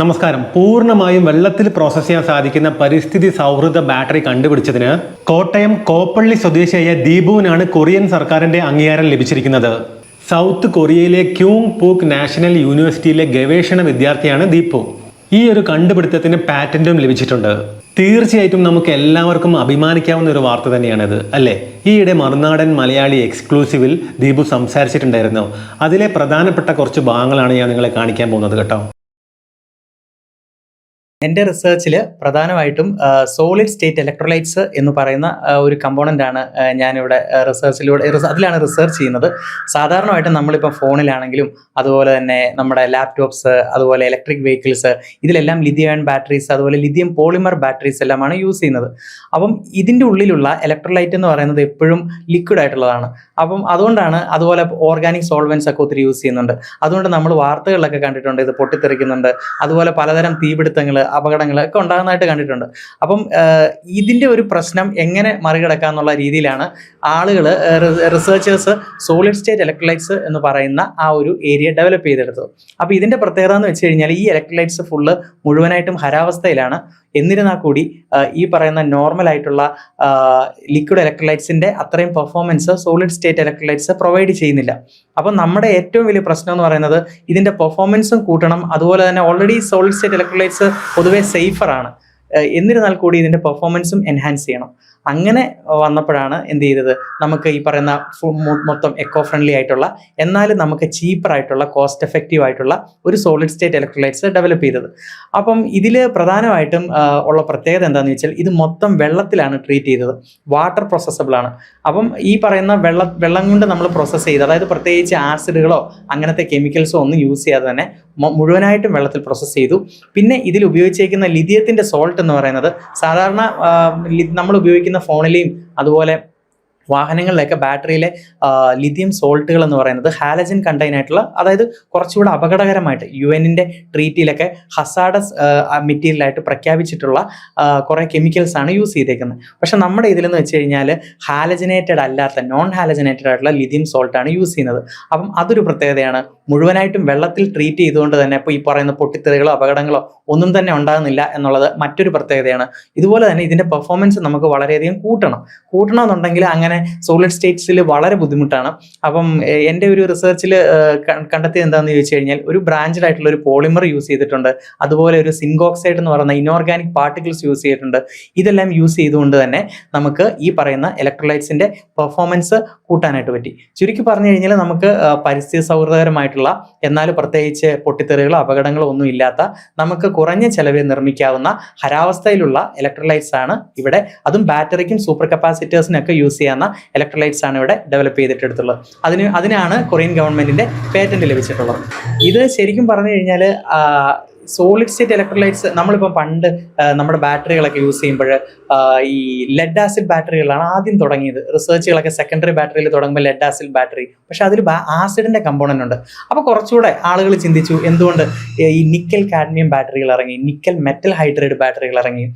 നമസ്കാരം. പൂർണമായും വെള്ളത്തിൽ പ്രോസസ് ചെയ്യാൻ സാധിക്കുന്ന പരിസ്ഥിതി സൗഹൃദ ബാറ്ററി കണ്ടുപിടിച്ചതിന് കോട്ടയം കോപ്പള്ളി സ്വദേശിയായ ദീപുവിനാണ് കൊറിയൻ സർക്കാരിന്റെ അംഗീകാരം ലഭിച്ചിരിക്കുന്നത്. സൗത്ത് കൊറിയയിലെ ക്യൂങ് പൂക്ക് നാഷണൽ യൂണിവേഴ്സിറ്റിയിലെ ഗവേഷണ വിദ്യാർത്ഥിയാണ് ദീപു. ഈ ഒരു കണ്ടുപിടുത്തത്തിന് പാറ്റന്റും ലഭിച്ചിട്ടുണ്ട്. തീർച്ചയായിട്ടും നമുക്ക് എല്ലാവർക്കും അഭിമാനിക്കാവുന്ന ഒരു വാർത്ത തന്നെയാണിത് അല്ലേ? ഈയിടെ മറുനാടൻ മലയാളി എക്സ്ക്ലൂസീവിൽ ദീപു സംസാരിച്ചിട്ടുണ്ടായിരുന്നു. അതിലെ പ്രധാനപ്പെട്ട കുറച്ച് ഭാഗങ്ങളാണ് ഞാൻ നിങ്ങളെ കാണിക്കാൻ പോകുന്നത് കേട്ടോ. എന്റെ റിസർച്ചിൽ പ്രധാനമായിട്ടും സോളിഡ് സ്റ്റേറ്റ് ഇലക്ട്രോലൈറ്റ്സ് എന്ന് പറയുന്ന ഒരു കമ്പോണന്റ് ആണ് ഞാനിവിടെ റിസർച്ചിലൂടെ അതിലാണ് റിസർച്ച് ചെയ്യുന്നത്. സാധാരണമായിട്ട് നമ്മളിപ്പോൾ ഫോണിലാണെങ്കിലും അതുപോലെ തന്നെ നമ്മുടെ ലാപ്ടോപ്സ് അതുപോലെ ഇലക്ട്രിക് വെഹിക്കിൾസ് ഇതിലെല്ലാം ലിഥിയം ബാറ്ററീസ് അതുപോലെ ലിഥിയം പോളിമർ ബാറ്ററീസ് എല്ലാമാണ് യൂസ് ചെയ്യുന്നത്. അപ്പം ഇതിന്റെ ഉള്ളിലുള്ള ഇലക്ട്രോലൈറ്റ് എന്ന് പറയുന്നത് എപ്പോഴും ലിക്വിഡ് ആയിട്ടുള്ളതാണ്. അപ്പം അതുകൊണ്ടാണ് അതുപോലെ ഓർഗാനിക് സോൾവെൻസ് ഒക്കെ ഒത്തിരി യൂസ് ചെയ്യുന്നുണ്ട്. അതുകൊണ്ട് നമ്മൾ വാർത്തകളിലൊക്കെ കണ്ടിട്ടുണ്ട് ഇത് പൊട്ടിത്തെറിക്കുന്നുണ്ട്. അതുപോലെ പലതരം തീപിടുത്തങ്ങൾ അപകടങ്ങൾ ഒക്കെ ഉണ്ടാകുന്നതായിട്ട് കണ്ടിട്ടുണ്ട്. അപ്പം ഇതിന്റെ ഒരു പ്രശ്നം എങ്ങനെ മറികടക്കാം എന്നുള്ള രീതിയിലാണ് ആളുകൾ റിസർച്ചേഴ്സ് സോളിഡ് സ്റ്റേറ്റ് ഇലക്ട്രോലൈറ്റ്സ് എന്ന് പറയുന്ന ആ ഒരു ഏരിയ ഡെവലപ്പ് ചെയ്തെടുത്തത്. അപ്പോൾ ഇതിന്റെ പ്രത്യേകത എന്ന് വെച്ച് കഴിഞ്ഞാൽ ഈ ഇലക്ട്രോലൈറ്റ്സ് ഫുള്ള് മുഴുവനായിട്ടും ഹരാവസ്ഥയിലാണ്. എന്നിരുന്നാൽ കൂടി ഈ പറയുന്ന നോർമൽ ആയിട്ടുള്ള ലിക്വിഡ് ഇലക്ട്രോലൈറ്റ്സിന്റെ അത്രയും performance solid state electrolytes provide ചെയ്യുന്നില്ല. അപ്പം നമ്മുടെ ഏറ്റവും വലിയ പ്രശ്നം എന്ന് പറയുന്നത് ഇതിന്റെ പെർഫോമൻസും കൂട്ടണം. അതുപോലെ തന്നെ ഓൾറെഡി സോളിഡ് സ്റ്റേറ്റ് ഇലക്ട്രോലൈറ്റ്സ് പൊതുവേ ഏഹ് എന്നിരുന്നാൽ കൂടി ഇതിന്റെ പെർഫോമൻസും എൻഹാൻസ് ചെയ്യണം. അങ്ങനെ വന്നപ്പോഴാണ് എന്ത് ചെയ്തത്? നമുക്ക് ഈ പറയുന്ന മൊത്തം എക്കോ ഫ്രണ്ട്ലി ആയിട്ടുള്ള എന്നാലും നമുക്ക് ചീപ്പർ ആയിട്ടുള്ള കോസ്റ്റ് എഫക്റ്റീവ് ആയിട്ടുള്ള ഒരു സോളിഡ് സ്റ്റേറ്റ് ഇലക്ട്രോലൈറ്റ്സ് ഡെവലപ്പ് ചെയ്തത്. അപ്പം ഇതിൽ പ്രധാനമായിട്ടും ഉള്ള പ്രത്യേകത എന്താണെന്ന് വെച്ചാൽ ഇത് മൊത്തം വെള്ളത്തിലാണ് ട്രീറ്റ് ചെയ്തത്. വാട്ടർ പ്രോസസ്സബിൾ ആണ്. അപ്പം ഈ പറയുന്ന വെള്ള വെള്ളം കൊണ്ട് നമ്മൾ പ്രോസസ്സ് ചെയ്ത് അതായത് പ്രത്യേകിച്ച് ആസിഡുകളോ അങ്ങനത്തെ കെമിക്കൽസോ ഒന്നും യൂസ് ചെയ്യാതെ തന്നെ മുഴുവനായിട്ടും വെള്ളത്തിൽ പ്രോസസ്സ് ചെയ്തു. പിന്നെ ഇതിൽ ഉപയോഗിച്ചേക്കുന്ന ലിഥിയത്തിന്റെ സോൾട്ട് എന്ന് പറയുന്നത് സാധാരണ നമ്മൾ ഉപയോഗിക്കുന്ന ഫോണിലെയും അതുപോലെ വാഹനങ്ങളിലൊക്കെ ബാറ്ററിയിലെ ലിഥിയം സോൾട്ടുകൾ എന്ന് പറയുന്നത് ഹാലജൻ കണ്ടെയ്ൻ ആയിട്ടുള്ള അതായത് കുറച്ചുകൂടെ അപകടകരമായിട്ട് യു എന്നിന്റെ ട്രീറ്റിയിലൊക്കെ ഹസാഡസ് മെറ്റീരിയലായിട്ട് പ്രഖ്യാപിച്ചിട്ടുള്ള കുറേ കെമിക്കൽസ് ആണ് യൂസ് ചെയ്തേക്കുന്നത്. പക്ഷെ നമ്മുടെ ഇതിലെന്ന് വെച്ച് കഴിഞ്ഞാൽ ഹാലജനേറ്റഡ് അല്ലാത്ത നോൺ ഹാലജനേറ്റഡ് ആയിട്ടുള്ള ലിഥിയം സോൾട്ടാണ് യൂസ് ചെയ്യുന്നത്. അപ്പം അതൊരു പ്രത്യേകതയാണ്. മുഴുവനായിട്ടും വെള്ളത്തിൽ ട്രീറ്റ് ചെയ്തുകൊണ്ട് തന്നെ ഇപ്പോൾ ഈ പറയുന്ന പൊട്ടിത്തെറികളോ അപകടങ്ങളോ ഒന്നും തന്നെ ഉണ്ടാകുന്നില്ല എന്നുള്ളത് മറ്റൊരു പ്രത്യേകതയാണ്. ഇതുപോലെ തന്നെ ഇതിന്റെ പെർഫോമൻസ് നമുക്ക് വളരെയധികം കൂട്ടണം. കൂട്ടണമെന്നുണ്ടെങ്കിൽ അങ്ങനെ സോളിഡ് സ്റ്റേറ്റ്സിൽ വളരെ ബുദ്ധിമുട്ടാണ്. അപ്പം എന്റെ ഒരു റിസർച്ചിൽ കണ്ടെത്തിയത് എന്താണെന്ന് ചോദിച്ചു കഴിഞ്ഞാൽ ഒരു ബ്രാഞ്ചഡ് ആയിട്ടുള്ള ഒരു പോളിമർ യൂസ് ചെയ്തിട്ടുണ്ട്. അതുപോലെ ഒരു സിങ്കോക്സൈഡ് എന്ന് പറയുന്ന ഇനോർഗാനിക് പാർട്ടിക്കിൾസ് യൂസ് ചെയ്തിട്ടുണ്ട്. ഇതെല്ലാം യൂസ് ചെയ്തുകൊണ്ട് തന്നെ നമുക്ക് ഈ പറയുന്ന ഇലക്ട്രോലൈറ്റ്സിന്റെ പെർഫോമൻസ് കൂട്ടാനായിട്ട് പറ്റി. ചുരുക്കി പറഞ്ഞു കഴിഞ്ഞാൽ നമുക്ക് പരിസ്ഥിതി സൗഹൃദകരമായിട്ടുള്ള എന്നാൽ പ്രത്യേകിച്ച് പൊട്ടിത്തെറികളോ അപകടങ്ങളോ ഒന്നും ഇല്ലാത്ത നമുക്ക് കുറഞ്ഞ ചെലവിൽ നിർമ്മിക്കാവുന്ന ഹരാവസ്ഥയിലുള്ള ഇലക്ട്രോലൈറ്റ്സ് ആണ് ഇവിടെ. അതും ബാറ്ററിക്കും സൂപ്പർ കപ്പാസിറ്റേഴ്സിനൊക്കെ യൂസ് ചെയ്യാവുന്ന ഇലക്ട്രോലൈറ്റ്സ് ആണ് ഇവിടെ ഡെവലപ്പ് ചെയ്തിട്ടെടുത്തുള്ളത്. അതിന് അതിനാണ് കൊറിയൻ ഗവൺമെന്റിന്റെ പേറ്റന്റ് ലഭിച്ചിട്ടുള്ളത്. ഇത് ശരിക്കും പറഞ്ഞു കഴിഞ്ഞാൽ സോളിഡ് സ്റ്റേറ്റ് ഇലക്ട്രോലൈറ്റ്സ് നമ്മളിപ്പം പണ്ട് നമ്മുടെ ബാറ്ററികളൊക്കെ യൂസ് ചെയ്യുമ്പോൾ ഈ ലെഡ് ആസിഡ് ബാറ്ററികളാണ് ആദ്യം തുടങ്ങിയത്. റിസർച്ചുകളൊക്കെ സെക്കൻഡറി ബാറ്ററിയിൽ തുടങ്ങുമ്പോൾ ലെഡ് ആസിഡ് ബാറ്ററി പക്ഷെ അതിൽ ആസിഡിന്റെ കമ്പോണന്റ് ഉണ്ട്. അപ്പോൾ കുറച്ചുകൂടെ ആളുകൾ ചിന്തിച്ചു എന്തുകൊണ്ട് ഈ നിക്കൽ കാഡ്മിയം ബാറ്ററികൾ ഇറങ്ങി നിക്കൽ മെറ്റൽ ഹൈഡ്രേറ്റ് ബാറ്ററികൾ ഇറങ്ങി.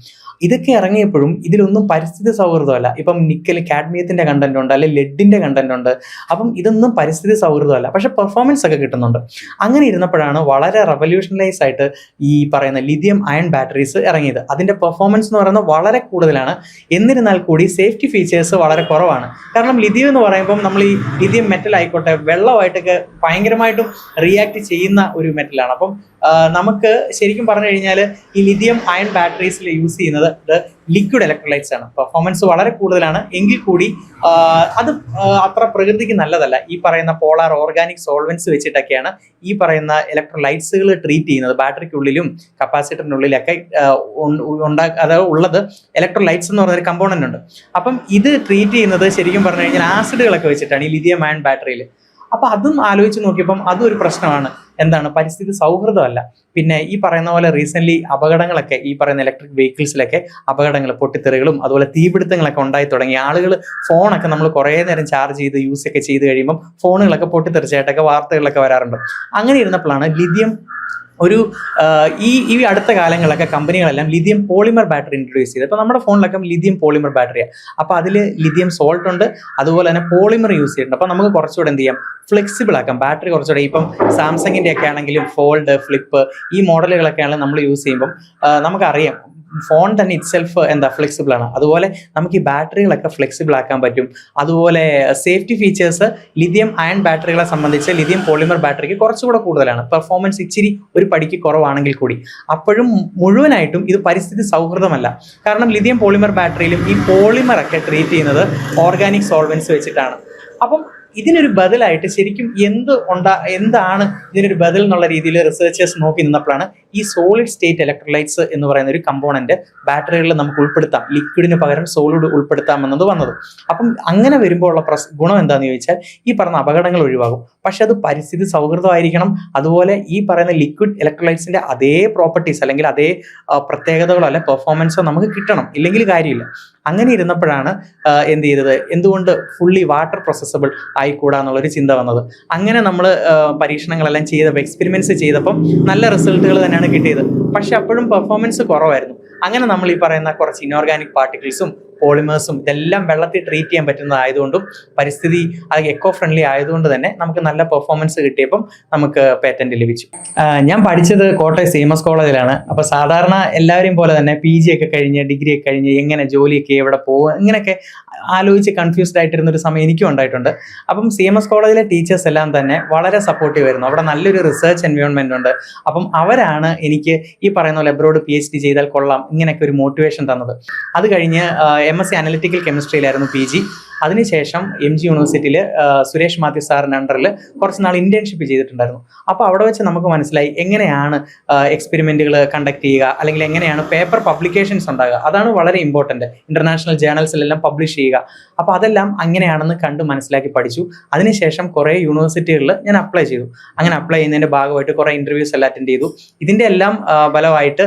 ഇതൊക്കെ ഇറങ്ങിയപ്പോഴും ഇതിലൊന്നും പരിസ്ഥിതി സൗഹൃദമല്ല. ഇപ്പം നിക്കൽ കാഡ്മിയത്തിന്റെ കണ്ടന്റ് ഉണ്ട് അല്ലെങ്കിൽ ലെഡിന്റെ കണ്ടന്റ് ഉണ്ട്. അപ്പം ഇതൊന്നും പരിസ്ഥിതി സൗഹൃദമല്ല. പക്ഷേ പെർഫോമൻസ് ഒക്കെ കിട്ടുന്നുണ്ട്. അങ്ങനെ ഇരുന്നപ്പോഴാണ് വളരെ റെവല്യൂഷണലൈസ് ആയിട്ട് ഈ പറയുന്ന ലിഥിയം അയൺ ബാറ്ററീസ് ഇറങ്ങിയത്. അതിന്റെ പെർഫോമൻസ് എന്ന് പറയുന്നത് വളരെ കൂടുതലാണ്. എന്നിരുന്നാൽ കൂടി സേഫ്റ്റി ഫീച്ചേഴ്സ് വളരെ കുറവാണ്. കാരണം ലിഥിയം എന്ന് പറയുമ്പം നമ്മൾ ഈ ലിഥിയം മെറ്റൽ ആയിക്കോട്ടെ വെള്ളമായിട്ടൊക്കെ ഭയങ്കരമായിട്ടും റിയാക്ട് ചെയ്യുന്ന ഒരു മെറ്റലാണ് അപ്പം നമുക്ക് ശരിക്കും പറഞ്ഞു കഴിഞ്ഞാൽ ഈ ലിഥിയം അയൺ ബാറ്ററീസിൽ യൂസ് ചെയ്യുന്നത് ലിക്വിഡ് ഇലക്ട്രോലൈറ്റ്സ് ആണ്. പെർഫോമൻസ് വളരെ കൂടുതലാണ്. എങ്കിൽ കൂടി അത് അത്ര പ്രകൃതിക്ക് നല്ലതല്ല. ഈ പറയുന്ന പോളാർ ഓർഗാനിക് സോൾവെൻസ് വെച്ചിട്ടൊക്കെയാണ് ഈ പറയുന്ന ഇലക്ട്രോലൈറ്റ്സുകൾ ട്രീറ്റ് ചെയ്യുന്നത്. ബാറ്ററിക്കുള്ളിലും കപ്പാസിറ്ററിനുള്ളിലൊക്കെ ഉണ്ടാ അതായത് ഉള്ളത് ഇലക്ട്രോലൈറ്റ്സ് എന്ന് പറഞ്ഞൊരു കമ്പോണന്റ് ഉണ്ട്. അപ്പം ഇത് ട്രീറ്റ് ചെയ്യുന്നത് ശരിക്കും പറഞ്ഞു കഴിഞ്ഞാൽ ആസിഡുകളൊക്കെ വെച്ചിട്ടാണ് ഈ ലിഥിയം അയൺ ബാറ്ററിയിൽ അപ്പൊ അതും ആലോചിച്ച് നോക്കിയപ്പം അതും ഒരു പ്രശ്നമാണ്. എന്താണ്? പരിസ്ഥിതി സൗഹൃദമല്ല. പിന്നെ ഈ പറയുന്ന പോലെ റീസെന്റ് അപകടങ്ങളൊക്കെ ഈ പറയുന്ന ഇലക്ട്രിക് വെഹിക്കിൾസിലൊക്കെ അപകടങ്ങൾ പൊട്ടിത്തെറികളും അതുപോലെ തീപിടുത്തങ്ങളൊക്കെ ഉണ്ടായി തുടങ്ങി. ആളുകൾ ഫോണൊക്കെ നമ്മൾ കുറേ നേരം ചാർജ് ചെയ്ത് യൂസ് ഒക്കെ ചെയ്ത് കഴിയുമ്പം ഫോണുകളൊക്കെ പൊട്ടിത്തെറിച്ചായിട്ടൊക്കെ വാർത്തകളിലൊക്കെ വരാറുണ്ട്. അങ്ങനെ ഇരുന്നപ്പോഴാണ് ലിഥിയം ഒരു ഈ ഈ അടുത്ത കാലങ്ങളിലൊക്കെ കമ്പനികളെല്ലാം ലിഥിയം പോളിമർ ബാറ്ററി ഇൻട്രൊഡ്യൂസ് ചെയ്തു. അപ്പോൾ നമ്മുടെ ഫോണിലൊക്കെ ലിഥിയം പോളിമർ ബാറ്ററിയാണ് അപ്പോൾ അതിൽ ലിഥിയം സോൾട്ട് ഉണ്ട്. അതുപോലെ തന്നെ പോളിമർ യൂസ് ചെയ്തിട്ടുണ്ട്. അപ്പോൾ നമുക്ക് കുറച്ചുകൂടെ എന്ത് ചെയ്യാം? ഫ്ലെക്സിബിൾ ആക്കാം. ബാറ്ററി കുറച്ചുകൂടെ ഇപ്പം സാംസങ്ങിന്റെ ഒക്കെ ആണെങ്കിലും ഫോൾഡ് ഫ്ലിപ്പ് ഈ മോഡലുകളൊക്കെ ആണെങ്കിലും നമ്മൾ യൂസ് ചെയ്യുമ്പം നമുക്കറിയാം. ഫോൺ തന്നെ ഇറ്റ്സെൽഫ് എന്താ ഫ്ലെക്സിബിൾ ആണ്. അതുപോലെ നമുക്ക് ഈ ബാറ്ററികളൊക്കെ ഫ്ലെക്സിബിൾ ആക്കാൻ പറ്റും. അതുപോലെ സേഫ്റ്റി ഫീച്ചേഴ്സ് ലിഥിയം അയൺ ബാറ്ററികളെ സംബന്ധിച്ച് ലിഥിയം പോളിമർ ബാറ്ററിക്ക് കുറച്ചുകൂടെ കൂടുതലാണ്. പെർഫോമൻസ് ഇച്ചിരി ഒരു പടിക്ക് കുറവാണെങ്കിൽ കൂടി. അപ്പോഴും മുഴുവനായിട്ടും ഇത് പരിസ്ഥിതി സൗഹൃദമല്ല. കാരണം ലിഥിയം പോളിമർ ബാറ്ററിയിലും ഈ പോളിമർ ഒക്കെ ട്രീറ്റ് ചെയ്യുന്നത് ഓർഗാനിക് സോൾവൻസ് വെച്ചിട്ടാണ്. അപ്പം ഇതിനൊരു ബദലായിട്ട് ശരിക്കും എന്ത് ഉണ്ടാ എന്താണ് ഇതിനൊരു ബദൽ എന്നുള്ള രീതിയിൽ റിസർച്ചേഴ്സ് നോക്കി നിന്നപ്പോഴാണ് ഈ സോളിഡ് സ്റ്റേറ്റ് ഇലക്ട്രോലൈറ്റ്സ് എന്ന് പറയുന്ന ഒരു കമ്പോണന്റ് ബാറ്ററികളിൽ നമുക്ക് ഉൾപ്പെടുത്താം. ലിക്വിഡിന് പകരം സോളിഡ് ഉൾപ്പെടുത്താം എന്നത് വന്നത്. അപ്പം അങ്ങനെ വരുമ്പോൾ ഉള്ള പ്രസ് ഗുണം എന്താണെന്ന് ചോദിച്ചാൽ ഈ പറഞ്ഞ അപകടങ്ങൾ ഒഴിവാകും. പക്ഷെ അത് പരിസ്ഥിതി സൗഹൃദമായിരിക്കണം. അതുപോലെ ഈ പറയുന്ന ലിക്വിഡ് ഇലക്ട്രോലൈറ്റ്സിന്റെ അതേ പ്രോപ്പർട്ടീസ് അല്ലെങ്കിൽ അതേ പ്രത്യേകതകളോ അല്ലെ പെർഫോമൻസോ നമുക്ക് കിട്ടണം. ഇല്ലെങ്കിൽ കാര്യമില്ല. അങ്ങനെ ഇരുന്നപ്പോഴാണ് എന്ത് ചെയ്തത്? എന്തുകൊണ്ട് ഫുള്ളി വാട്ടർ പ്രോസസ്സബിൾ ആയിക്കൂടാ എന്നുള്ളൊരു ചിന്ത വന്നത്. അങ്ങനെ നമ്മൾ പരീക്ഷണങ്ങളെല്ലാം ചെയ്തപ്പോൾ എക്സ്പെരിമെന്റ്സ് ചെയ്തപ്പം നല്ല റിസൾട്ടുകൾ തന്നെയാണ് കിട്ടിയത്. പക്ഷെ അപ്പോഴും പെർഫോമൻസ് കുറവായിരുന്നു. അങ്ങനെ നമ്മൾ ഈ പറയുന്ന കുറച്ച് ഇനോർഗാനിക് പാർട്ടിക്കിൾസും പോളിമേഴ്സും ഇതെല്ലാം വെള്ളത്തിൽ ട്രീറ്റ് ചെയ്യാൻ പറ്റുന്നതായതുകൊണ്ടും പരിസ്ഥിതി അത് എക്കോ ഫ്രണ്ട്ലി ആയതുകൊണ്ട് തന്നെ നമുക്ക് നല്ല പെർഫോമൻസ് കിട്ടിയപ്പം നമുക്ക് പേറ്റന്റ് ലഭിച്ചു. ഞാൻ പഠിച്ചത് കോട്ടയം സി എം എസ് കോളേജിലാണ്. അപ്പോൾ സാധാരണ എല്ലാവരെയും പോലെ തന്നെ പി ജി ഒക്കെ കഴിഞ്ഞ് ഡിഗ്രി ഒക്കെ കഴിഞ്ഞ് എങ്ങനെ ജോലിയൊക്കെ എവിടെ പോകും ഇങ്ങനെയൊക്കെ ആലോചിച്ച് കൺഫ്യൂസ്ഡ് ആയിട്ടിരുന്ന ഒരു സമയം എനിക്കും ഉണ്ടായിട്ടുണ്ട്. അപ്പം സി എം എസ് കോളേജിലെ ടീച്ചേഴ്സ് എല്ലാം തന്നെ വളരെ സപ്പോർട്ടീവ് ആയിരുന്നു. അവിടെ നല്ലൊരു റിസർച്ച് എൻവയോൺമെന്റ് ഉണ്ട്. അപ്പം അവരാണ് എനിക്ക് ഈ പറയുന്ന പോലെ എബ്രോഡ് പി എച്ച് ഡി ചെയ്താൽ കൊള്ളാം ഇങ്ങനെയൊക്കെ ഒരു മോട്ടിവേഷൻ തന്നത്. അത് കഴിഞ്ഞ് എം എസ് സി അനലിറ്റിക്കൽ കെമിസ്ട്രിയിലായിരുന്നു പി ജി അതിനുശേഷം എം ജി യൂണിവേഴ്സിറ്റിയിൽ സുരേഷ് മാത്യു സാറിന്റെ അണ്ടറിൽ കുറച്ച് നാൾ ഇന്റേൺഷിപ്പ് ചെയ്തിട്ടുണ്ടായിരുന്നു. അപ്പോൾ അവിടെ വെച്ച് നമുക്ക് മനസ്സിലായി എങ്ങനെയാണ് എക്സ്പെരിമെന്റുകൾ കണ്ടക്ട് ചെയ്യുക അല്ലെങ്കിൽ എങ്ങനെയാണ് പേപ്പർ പബ്ലിക്കേഷൻസ് ഉണ്ടാകുക. അതാണ് വളരെ ഇമ്പോർട്ടന്റ് ഇന്റർനാഷണൽ ജേണൽസിലെല്ലാം പബ്ലിഷ് ചെയ്യുക. അപ്പോൾ അതെല്ലാം അങ്ങനെയാണെന്ന് കണ്ട് മനസ്സിലാക്കി പഠിച്ചു. അതിനുശേഷം കുറേ യൂണിവേഴ്സിറ്റികളിൽ ഞാൻ അപ്ലൈ ചെയ്തു. അങ്ങനെ അപ്ലൈ ചെയ്യുന്നതിന്റെ ഭാഗമായിട്ട് കുറേ ഇന്റർവ്യൂസ് എല്ലാം അറ്റൻഡ് ചെയ്തു. ഇതിന്റെ എല്ലാം ഫലമായിട്ട്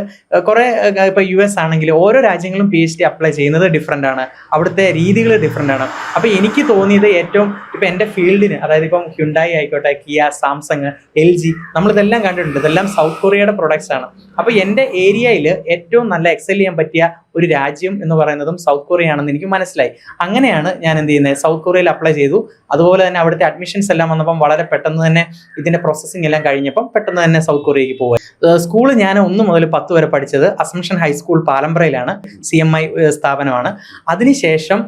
കുറേ ഇപ്പോൾ യു എസ് ആണെങ്കിൽ ഓരോ രാജ്യങ്ങളും പി എച്ച് ഡി അപ്ലൈ ചെയ്യുന്നത് ഡിഫറെന്റ് ആണ്. അവിടുത്തെ രീതികൾ ഡിഫറെന്റ് ആണ്. അപ്പോൾ എനിക്ക് തോന്നിയത് ഏറ്റവും ഇപ്പോൾ എന്റെ ഫീൽഡിന് അതായത് ഇപ്പം ഹ്യുണ്ടായി ആയിക്കോട്ടെ കിയ സാംസങ് എൽ ജി നമ്മളിതെല്ലാം കണ്ടിട്ടുണ്ട്. ഇതെല്ലാം സൗത്ത് കൊറിയയുടെ പ്രൊഡക്ട്സ് ആണ്. അപ്പോൾ എന്റെ ഏരിയയിൽ ഏറ്റവും നല്ല എക്സൽ ചെയ്യാൻ പറ്റിയ ഒരു രാജ്യം എന്ന് പറയുന്നതും സൗത്ത് കൊറിയ ആണെന്ന് എനിക്ക് മനസ്സിലായി. അങ്ങനെയാണ് ഞാൻ എന്ത് ചെയ്യുന്നത്? സൗത്ത് കൊറിയയിൽ അപ്ലൈ ചെയ്തു. അതുപോലെ തന്നെ അവിടുത്തെ അഡ്മിഷൻസ് എല്ലാം വന്നപ്പം വളരെ പെട്ടെന്ന് തന്നെ ഇതിന്റെ പ്രോസസ്സിംഗ് എല്ലാം കഴിഞ്ഞപ്പം പെട്ടെന്ന് തന്നെ സൗത്ത് കൊറിയയ്ക്ക് പോകുക സ്കൂൾ ഞാൻ ഒന്ന് മുതൽ പത്ത് വരെ പഠിച്ചത് അസംഷൻ ഹൈസ്കൂൾ പാലമ്പ്രയിലാണ് സി എം ഐ സ്ഥാപനമാണ്. അതിനുശേഷം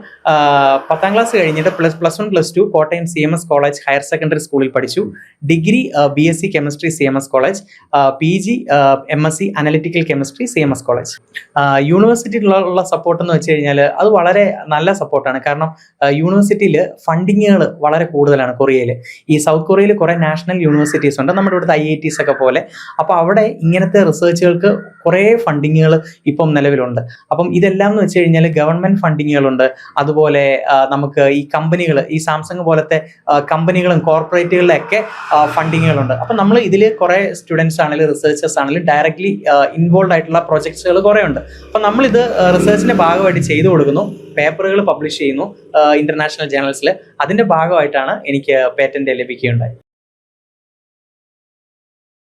പത്താം ക്ലാസ് കഴിഞ്ഞിട്ട് plus plus one plus two Kottayam C M S college higher secondary സ്കൂളിൽ പഠിച്ചു. Degree B S C chemistry C M S college P G M S C analytical chemistry C M S college യൂണിവേഴ്സിറ്റിയിലുള്ള support എന്ന് വെച്ച് കഴിഞ്ഞാൽ അത് വളരെ നല്ല സപ്പോർട്ടാണ് കാരണം യൂണിവേഴ്സിറ്റിയിൽ ഫണ്ടിങ്ങുകൾ വളരെ കൂടുതലാണ് കൊറിയയിൽ ഈ സൗത്ത് കൊറിയയിൽ കുറേ നാഷണൽ യൂണിവേഴ്സിറ്റീസ് ഉണ്ട്. നമ്മുടെ ഇവിടുത്തെ ഐ ഐ ടീസ് ഒക്കെ പോലെ. അപ്പോൾ അവിടെ ഇങ്ങനത്തെ റിസർച്ചുകൾക്ക് കുറേ ഫണ്ടിങ്ങുകൾ ഇപ്പം നിലവിലുണ്ട്. അപ്പം ഇതെല്ലാം എന്ന് വെച്ച് കഴിഞ്ഞാൽ ഗവൺമെന്റ് ഫണ്ടിങ്ങുകളുണ്ട് അതുപോലെ നമുക്ക് ഈ കമ്പനികൾ ഈ സാംസങ് പോലത്തെ കമ്പനികളും കോർപ്പറേറ്റുകളിലൊക്കെ ഫണ്ടിങ്ങുകളുണ്ട് അപ്പം നമ്മൾ ഇതിൽ കുറേ സ്റ്റുഡൻസ് ആണെങ്കിലും റിസർച്ചേഴ്സ് ആണെങ്കിലും ഡയറക്ട്ലി ഇൻവോൾവ് ആയിട്ടുള്ള പ്രൊജക്ട്സുകൾ കുറേ ഉണ്ട്. അപ്പം നമ്മളിത് റിസർച്ചിന്റെ ഭാഗമായിട്ട് ചെയ്തു കൊടുക്കുന്നു. പേപ്പറുകൾ പബ്ലിഷ് ചെയ്യുന്നു ഇന്റർനാഷണൽ ജേണൽസിൽ അതിന്റെ ഭാഗമായിട്ടാണ് എനിക്ക് പേറ്റന്റ് ലഭിക്കുകയുണ്ടായി.